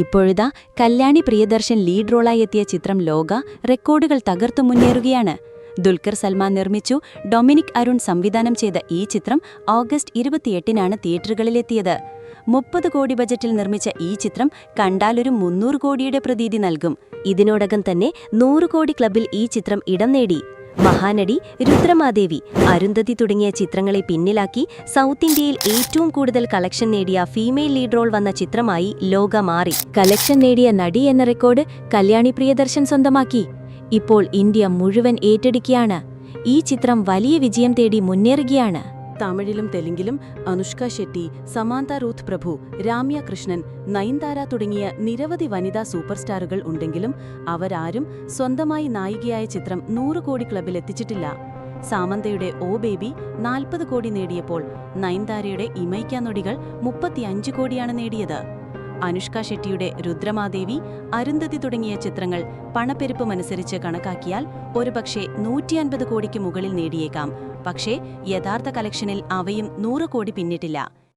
ഇപ്പോഴിതാ കല്യാണി പ്രിയദർശൻ ലീഡ് റോളായി എത്തിയ ചിത്രം ലോക റെക്കോർഡുകൾ തകർത്തു മുന്നേറുകയാണ്. ദുൽഖർ സൽമാൻ നിർമ്മിച്ചു ഡൊമിനിക് അരുൺ സംവിധാനം ചെയ്ത ഈ ചിത്രം ഓഗസ്റ്റ് ഇരുപത്തിയെട്ടിനാണ് തിയേറ്ററുകളിലെത്തിയത്. മുപ്പത് കോടി ബജറ്റിൽ നിർമ്മിച്ച ഈ ചിത്രം കണ്ടാലൊരു മുന്നൂറ് കോടിയുടെ പ്രതീതി നൽകും. ഇതിനോടകം തന്നെ നൂറ് കോടി ക്ലബിൽ ഈ ചിത്രം ഇടം നേടി. മഹാനടി രുദ്രമാദേവി അരുന്ധതി തുടങ്ങിയ ചിത്രങ്ങളെ പിന്നിലാക്കി സൗത്ത് ഇന്ത്യയിൽ ഏറ്റവും കൂടുതൽ കളക്ഷൻ നേടിയ ഫീമെയിൽ ലീഡ് റോൾ വന്ന ചിത്രമായി ലോക മാറി. കളക്ഷൻ നേടിയ നടി എന്ന റെക്കോർഡ് കല്യാണി പ്രിയദർശൻ സ്വന്തമാക്കി. ഇപ്പോൾ ഇന്ത്യ മുഴുവൻ ഏറ്റെടുക്കുകയാണ്. ഈ ചിത്രം വലിയ വിജയം തേടി മുന്നേറുകയാണ്. തമിഴിലും തെലുങ്കിലും അനുഷ്ക ഷെട്ടി സമാന്ത റൂത്ത് പ്രഭു രാമ്യ കൃഷ്ണൻ നയൻതാര തുടങ്ങിയ നിരവധി വനിതാ സൂപ്പർ സ്റ്റാറുകൾ ഉണ്ടെങ്കിലും അവരാരും സ്വന്തമായി നായികയായ ചിത്രം നൂറ് കോടി ക്ലബിൽ എത്തിച്ചിട്ടില്ല. സാമന്തയുടെ ഓ ബേബി നാൽപ്പത് കോടി നേടിയപ്പോൾ നയൻതാരയുടെ ഇമൈക്കാനൊടികൾ മുപ്പത്തിയഞ്ച് കോടിയാണ് നേടിയത്. അനുഷ്ക ഷെട്ടിയുടെ രുദ്രമാദേവി അരുന്ധതി തുടങ്ങിയ ചിത്രങ്ങൾ പണപ്പെരുപ്പമനുസരിച്ച് കണക്കാക്കിയാൽ ഒരുപക്ഷെ നൂറ്റി അൻപത് കോടിക്ക് മുകളിൽ നേടിയേക്കാം. പക്ഷേ യഥാർത്ഥ കളക്ഷനിൽ അവയും നൂറ് കോടി പിന്നിട്ടില്ല.